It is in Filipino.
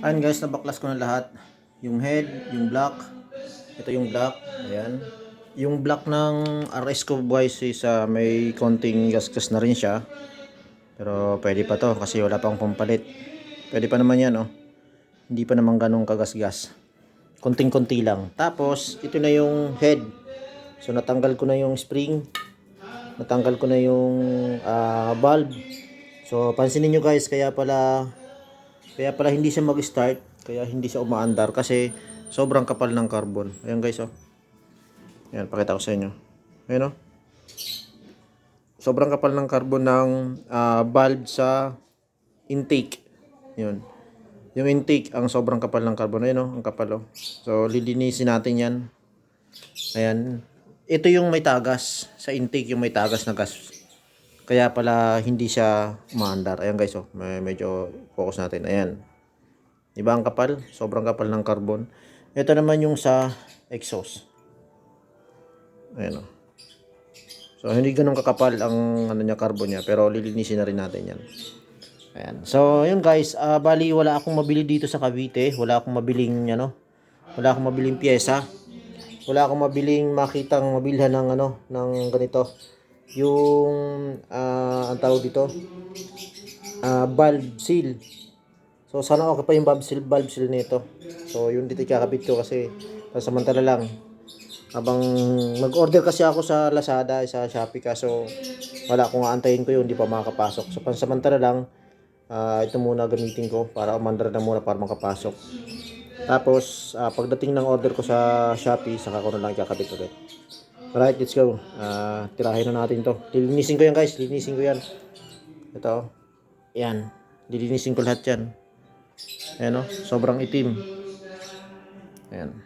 Ayan guys, nabaklas ko na lahat. Yung head, yung block. Ito yung block. Ayan. Yung block ng RS ko boys is ah, may konting gasgas na rin siya. Pero pwede pa to kasi wala pang pampalit. Pwede pa naman yan oh. Hindi pa naman ganun kagasgas. Konting-konti lang. Tapos, ito na yung head. So natanggal ko na yung spring. Natanggal ko na yung ah, valve. So pansinin nyo guys, kaya pala kaya pala hindi siya mag-start, kaya hindi siya umaandar kasi sobrang kapal ng carbon. Ayan guys oh. Ayan, pakita ko sa inyo. Ayan oh. Sobrang kapal ng carbon ng ah, valve sa intake. Yun. Yung intake, ang sobrang kapal ng carbon. Ayan oh, ang kapal oh. So, lilinisin natin yan. Ayan. Ito yung may tagas. Sa intake yung may tagas na gas. Kaya pala hindi siya umaandar. Ayan guys, oh. May, medyo focus natin. Ayan. Diba ang kapal? Sobrang kapal ng carbon. Ito naman yung sa exhaust. Ayan oh. So, hindi ganun kakapal ang ano niya, carbon niya. Pero lilinisin na rin natin yan. Ayan. So, yun guys. ah bali, wala akong mabili dito sa Cavite. Wala akong mabiling, ano, wala akong mabiling pyesa. Wala akong mabiling makitang mabilhan ng, ano, ng ganito. Yung, ah ang tawag dito, ah valve seal. So, sana okay pa yung valve seal, valve seal nito. So, yun dito kakabit ko kasi samantala lang. Habang mag-order kasi ako sa Lazada, sa Shopee kaso wala akong aantayin ko yun, hindi pa makakapasok. So, pansamantala lang, ah ito muna gamitin ko para umandar na muna para makapasok. Tapos, ah, pagdating ng order ko sa Shopee, saka ko na lang kakabit ulit. Alright, let's go. Ah, tirahin na natin to. Lilinisin ko yan guys, lilinisin ko yan. Ito. Yan. Lilinisin ko lahat yan. Ayan o, sobrang itim. Ayan.